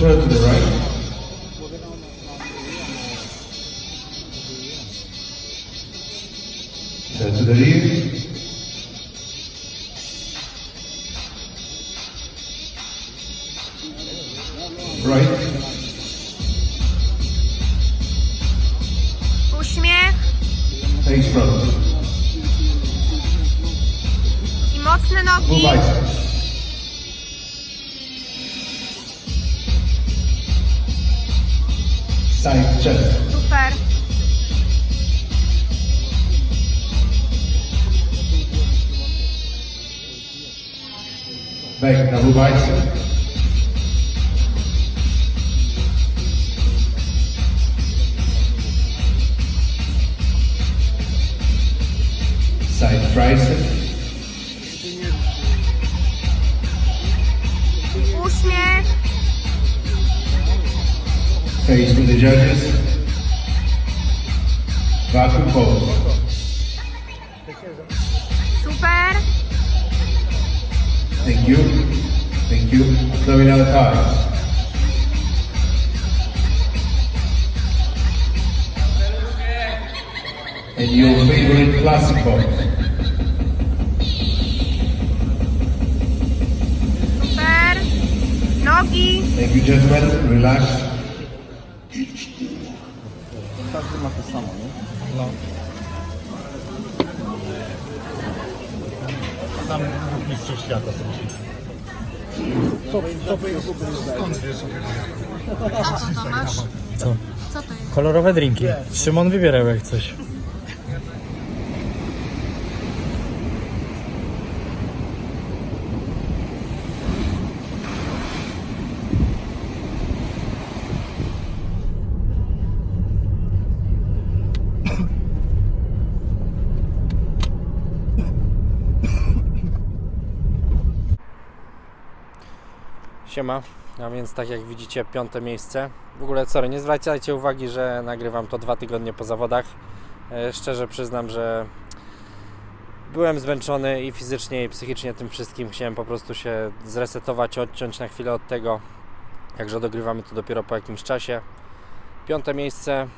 Turn to the right. Turn to the rear. Right. técnica Rubais. Side tricep. Face to the judges. Vacuum pose. Thank you. Thank you. Abdominal thighs. And your favorite classic pose. Super. Nogi. Thank you, gentlemen. Relax. Każdy ma to samo, nie? No. Sam mistrzów świata. Co, co skąd wiesz? Co to masz? Co? Co to jest? Kolorowe drinki. Szymon wybierał jak coś. Siema, a więc tak jak widzicie piąte miejsce. W ogóle sorry, nie zwracajcie uwagi, że nagrywam to dwa tygodnie po zawodach. E, Szczerze przyznam, że byłem zmęczony i fizycznie i psychicznie tym wszystkim. Chciałem po prostu się zresetować, odciąć na chwilę od tego. Także dogrywamy to dopiero po jakimś czasie. Piąte miejsce.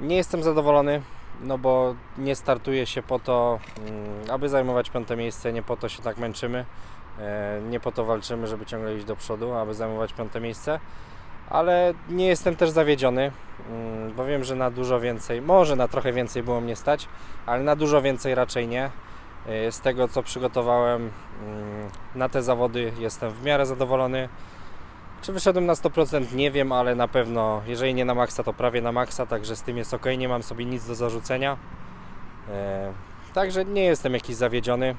Nie jestem zadowolony, no bo nie startuje się po to, mm, aby zajmować piąte miejsce, nie po to się tak męczymy. E, Nie po to walczymy, żeby ciągle iść do przodu, aby zajmować piąte miejsce, ale nie jestem też zawiedziony, mm, bo wiem, że na dużo więcej, może na trochę więcej było mnie stać, ale na dużo więcej raczej nie. E, Z tego co przygotowałem mm, na te zawody jestem w miarę zadowolony. Czy wyszedłem na 100% nie wiem, ale na pewno, jeżeli nie na maksa, to prawie na maksa, także z tym jest ok, nie mam sobie nic do zarzucenia. E, Także nie jestem jakiś zawiedziony.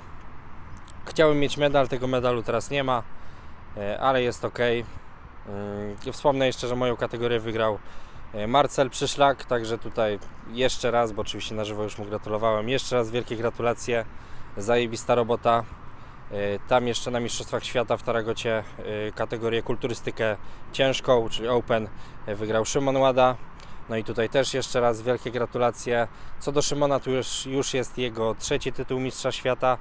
Chciałem mieć medal, tego medalu teraz nie ma, e, ale jest ok. Mm, Wspomnę jeszcze, że moją kategorię wygrał e, Marcel Przyszlak, także tutaj jeszcze raz, bo oczywiście na żywo już mu gratulowałem, jeszcze raz wielkie gratulacje, zajebista robota. E, Tam jeszcze na Mistrzostwach Świata w Taragocie e, kategorię kulturystykę ciężką, czyli Open, e, wygrał Szymon Łada. No i tutaj też jeszcze raz wielkie gratulacje. Co do Szymona, tu już, już jest jego trzeci tytuł Mistrza Świata.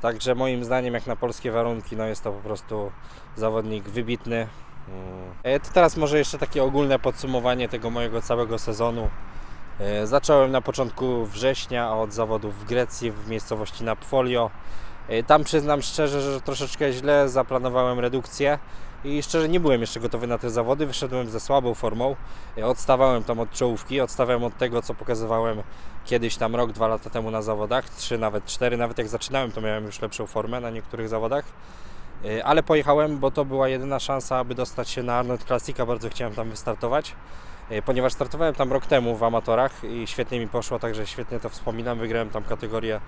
Także moim zdaniem, jak na polskie warunki, no jest to po prostu zawodnik wybitny. Mm. E, To teraz może jeszcze takie ogólne podsumowanie tego mojego całego sezonu. E, Zacząłem na początku września od zawodów w Grecji, w miejscowości Napfolio. E, Tam przyznam szczerze, że troszeczkę źle zaplanowałem redukcję i szczerze nie byłem jeszcze gotowy na te zawody. Wyszedłem ze słabą formą. E, Odstawałem tam od czołówki, odstawałem od tego, co pokazywałem kiedyś tam rok, dwa lata temu na zawodach, trzy, nawet cztery, nawet jak zaczynałem, to miałem już lepszą formę na niektórych zawodach. E, Ale pojechałem, bo to była jedyna szansa, aby dostać się na Arnold Classica. Bardzo chciałem tam wystartować, e, ponieważ startowałem tam rok temu w amatorach i świetnie mi poszło, także świetnie to wspominam. Wygrałem tam kategorię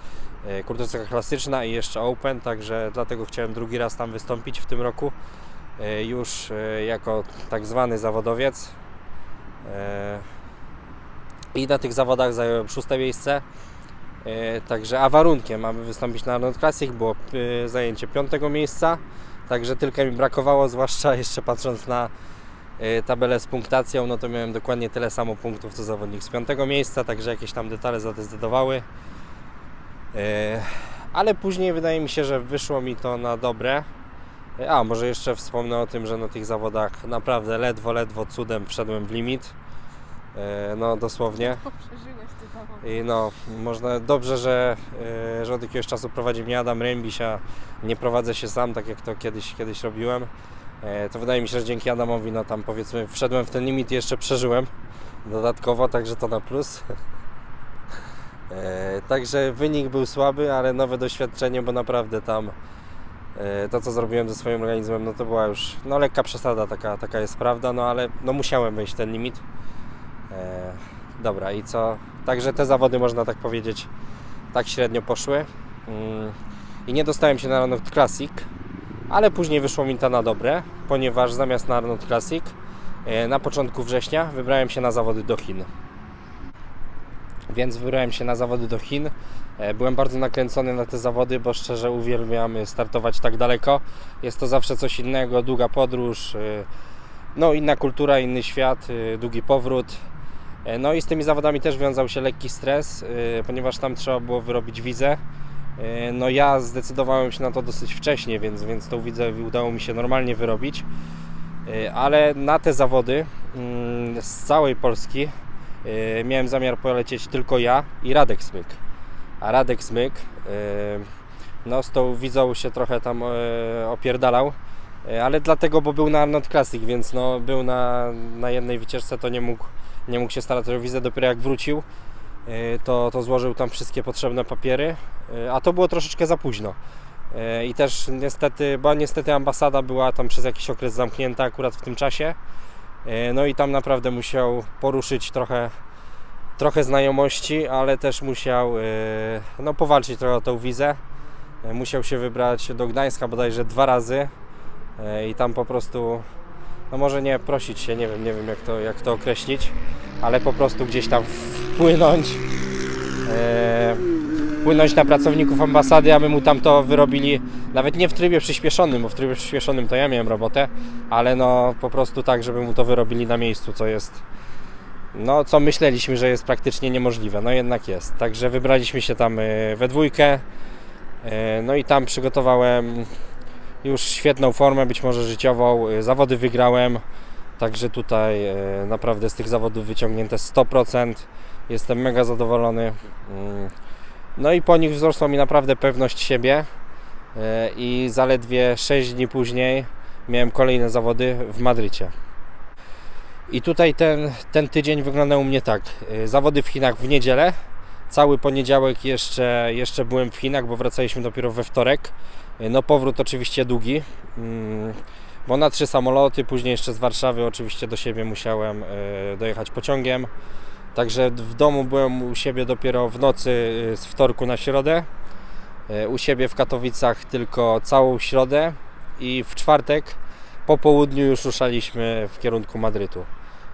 kulturystyka klasyczna i jeszcze Open, także dlatego chciałem drugi raz tam wystąpić w tym roku. E, Już e, jako tak zwany zawodowiec. E, I na tych zawodach zająłem szóste miejsce. Także, a warunkiem, aby wystąpić na Arnold Classic było zajęcie piątego miejsca. Także tylko mi brakowało, zwłaszcza jeszcze patrząc na tabelę z punktacją, no to miałem dokładnie tyle samo punktów co zawodnik z piątego miejsca, także jakieś tam detale zadecydowały. Ale później wydaje mi się, że wyszło mi to na dobre. E, A, może jeszcze wspomnę o tym, że na tych zawodach naprawdę ledwo, ledwo cudem wszedłem w limit. E, No dosłownie. Przeżyłeś ty zawód. I no, można, dobrze, że, e, że od jakiegoś czasu prowadzi mnie Adam Rębiś, a nie prowadzę się sam, tak jak to kiedyś, kiedyś robiłem. To wydaje mi się, że dzięki Adamowi, no tam powiedzmy, wszedłem w ten limit i jeszcze przeżyłem dodatkowo, także to na plus. Także wynik był słaby, ale nowe doświadczenie, bo naprawdę tam to, co zrobiłem ze swoim organizmem, no to była już no, lekka przesada, taka, taka jest prawda, no ale no, musiałem wejść ten limit. E, Dobra, i co? Także te zawody, można tak powiedzieć, tak średnio poszły. Mm, I nie dostałem się na Arnold Classic, ale później wyszło mi to na dobre, ponieważ zamiast na Arnold Classic e, na początku września wybrałem się na zawody do Chin. Więc wybrałem się na zawody do Chin. E, Byłem bardzo nakręcony na te zawody, bo szczerze uwielbiam startować tak daleko. Jest to zawsze coś innego, długa podróż, e, no inna kultura, inny świat, e, długi powrót. No i z tymi zawodami też wiązał się lekki stres, ponieważ tam trzeba było wyrobić wizę. No ja zdecydowałem się na to dosyć wcześnie, więc, więc tą wizę udało mi się normalnie wyrobić. Ale na te zawody mm, z całej Polski miałem zamiar polecieć tylko ja i Radek Smyk. A Radek Smyk e, no z tą wizą się trochę tam e, opierdalał. E, Ale dlatego, bo był na Arnold Classic, więc no, był na, na jednej wycieczce, to nie mógł, nie mógł się starać o wizę. Dopiero jak wrócił, e, to, to złożył tam wszystkie potrzebne papiery, e, a to było troszeczkę za późno. E, I też niestety, bo niestety ambasada była tam przez jakiś okres zamknięta akurat w tym czasie. E, No i tam naprawdę musiał poruszyć trochę, trochę znajomości, ale też musiał e, no, powalczyć trochę o tą wizę. E, Musiał się wybrać do Gdańska bodajże dwa razy i tam po prostu, no może nie prosić się, nie wiem, nie wiem jak to, jak to określić, ale po prostu gdzieś tam wpłynąć, e, wpłynąć na pracowników ambasady, aby mu tam to wyrobili, nawet nie w trybie przyspieszonym, bo w trybie przyspieszonym to ja miałem robotę, ale no po prostu tak, żeby mu to wyrobili na miejscu, co jest, no co myśleliśmy, że jest praktycznie niemożliwe, no jednak jest. Także wybraliśmy się tam e, we dwójkę, e, no i tam przygotowałem już świetną formę, być może życiową. Y, Zawody wygrałem, także tutaj e, naprawdę z tych zawodów wyciągnięte 100%. Jestem mega zadowolony. No i po nich wzrosła mi naprawdę pewność siebie e, i zaledwie 6 dni później miałem kolejne zawody w Madrycie. I tutaj ten, ten tydzień wyglądał u mnie tak. E, Zawody w Chinach w niedzielę. Cały poniedziałek jeszcze, jeszcze byłem w Chinach, bo wracaliśmy dopiero we wtorek. No powrót oczywiście długi, mm, bo na trzy samoloty, później jeszcze z Warszawy oczywiście do siebie musiałem e, dojechać pociągiem. Także w domu byłem u siebie dopiero w nocy e, z wtorku na środę. E, U siebie w Katowicach tylko całą środę i w czwartek po południu już ruszaliśmy w kierunku Madrytu.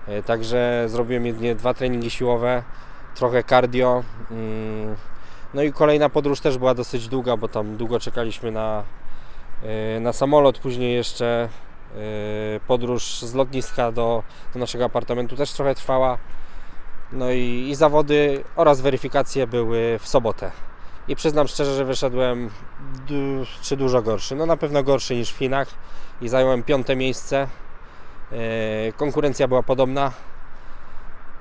E, Także zrobiłem jedynie dwa treningi siłowe, trochę cardio. mm, no i kolejna podróż też była dosyć długa, bo tam długo czekaliśmy na, na samolot, później jeszcze podróż z lotniska do, do naszego apartamentu też trochę trwała. No i, i zawody oraz weryfikacje były w sobotę. I przyznam szczerze, że wyszedłem du- czy dużo gorszy. No na pewno gorszy niż w Chinach i zająłem piąte miejsce. Yy, konkurencja była podobna.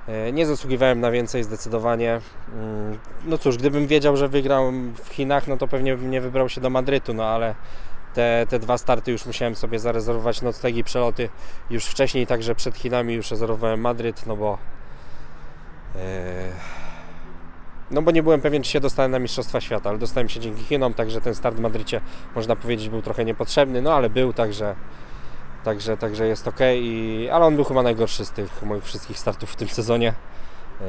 E, Nie zasługiwałem na więcej zdecydowanie. Mm, No cóż, gdybym wiedział, że wygram w Chinach, no to pewnie bym nie wybrał się do Madrytu, no ale te, te dwa starty już musiałem sobie zarezerwować noclegi, przeloty już wcześniej, także przed Chinami już rezerwowałem Madryt, no bo no bo nie byłem pewien, czy się dostanę na Mistrzostwa Świata, ale dostałem się dzięki Chinom, także ten start w Madrycie można powiedzieć był trochę niepotrzebny, no ale był, także Także, także jest ok, i, ale on był chyba najgorszy z tych moich wszystkich startów w tym sezonie. E,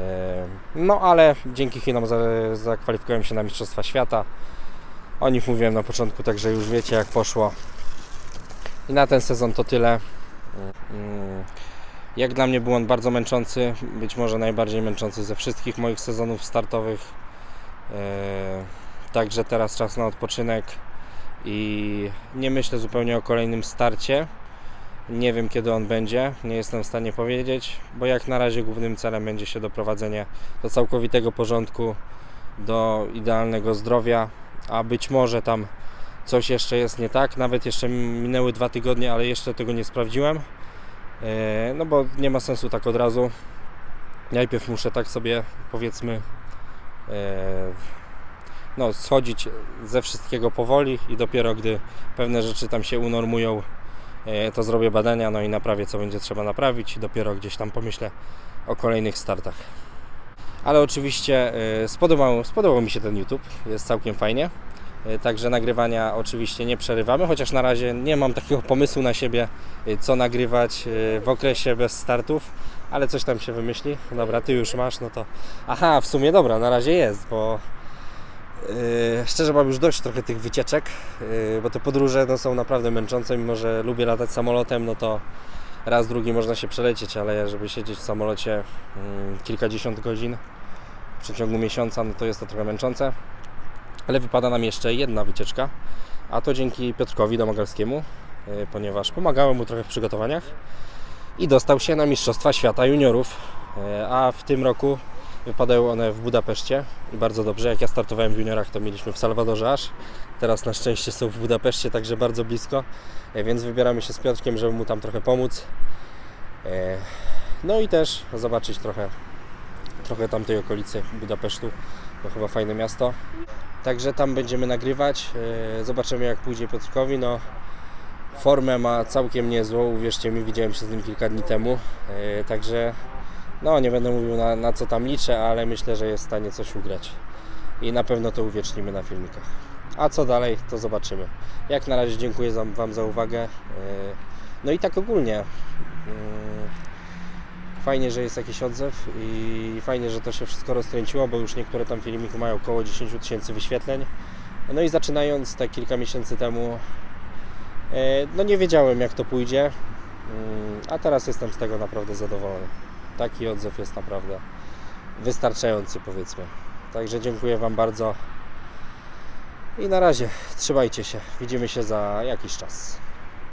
No ale dzięki Chinom za- zakwalifikowałem się na Mistrzostwa Świata. O nich mówiłem na początku, także już wiecie jak poszło. I na ten sezon to tyle. Jak dla mnie był on bardzo męczący, być może najbardziej męczący ze wszystkich moich sezonów startowych. E, Także teraz czas na odpoczynek i nie myślę zupełnie o kolejnym starcie. Nie wiem kiedy on będzie, nie jestem w stanie powiedzieć, bo jak na razie głównym celem będzie się doprowadzenie do całkowitego porządku, do idealnego zdrowia, a być może tam coś jeszcze jest nie tak. Nawet jeszcze minęły dwa tygodnie, ale jeszcze tego nie sprawdziłem. E, No bo nie ma sensu tak od razu. Najpierw muszę tak sobie powiedzmy e, no, schodzić ze wszystkiego powoli i dopiero gdy pewne rzeczy tam się unormują, e, to zrobię badania, no i naprawię co będzie trzeba naprawić i dopiero gdzieś tam pomyślę o kolejnych startach. Ale oczywiście spodobał, spodobał mi się ten YouTube, jest całkiem fajnie. E, Także nagrywania oczywiście nie przerywamy, chociaż na razie nie mam takiego pomysłu na siebie, e, co nagrywać e, w okresie bez startów, ale coś tam się wymyśli. Dobra, ty już masz, no to. Aha, w sumie dobra, na razie jest, bo Yy, szczerze mam już dość trochę tych wycieczek, yy, bo te podróże no, są naprawdę męczące, mimo że lubię latać samolotem, no to raz, drugi można się przelecieć, ale żeby siedzieć w samolocie mm, kilkadziesiąt godzin w przeciągu miesiąca, no to jest to trochę męczące. Ale wypada nam jeszcze jedna wycieczka, a to dzięki Piotrkowi Domagalskiemu, yy, ponieważ pomagałem mu trochę w przygotowaniach i dostał się na Mistrzostwa Świata Juniorów, yy, a w tym roku Wypadają one w Budapeszcie i bardzo dobrze. Jak ja startowałem w juniorach, to mieliśmy w Salwadorze aż. Teraz na szczęście są w Budapeszcie, także bardzo blisko. E, Więc wybieramy się z Piotrkiem, żeby mu tam trochę pomóc. No i też zobaczyć trochę, trochę tamtej okolicy Budapesztu. To chyba fajne miasto. Także tam będziemy nagrywać. E, Zobaczymy jak pójdzie Piotrkowi. No, formę ma całkiem niezłą, uwierzcie mi, widziałem się z nim kilka dni temu. E, Także no, nie będę mówił na, na co tam liczę, ale myślę, że jest w stanie coś ugrać. I na pewno to uwiecznimy na filmikach. A co dalej, to zobaczymy. Jak na razie dziękuję Wam za uwagę. Yy, No i tak ogólnie. Fajnie, że jest jakiś odzew i fajnie, że to się wszystko rozkręciło, bo już niektóre tam filmiki mają około 10 tysięcy wyświetleń. No i zaczynając te kilka miesięcy temu, yy, no nie wiedziałem jak to pójdzie, yy, a teraz jestem z tego naprawdę zadowolony taki odzew jest naprawdę wystarczający, powiedzmy. Także dziękuję Wam bardzo. I na razie trzymajcie się. Widzimy się za jakiś czas.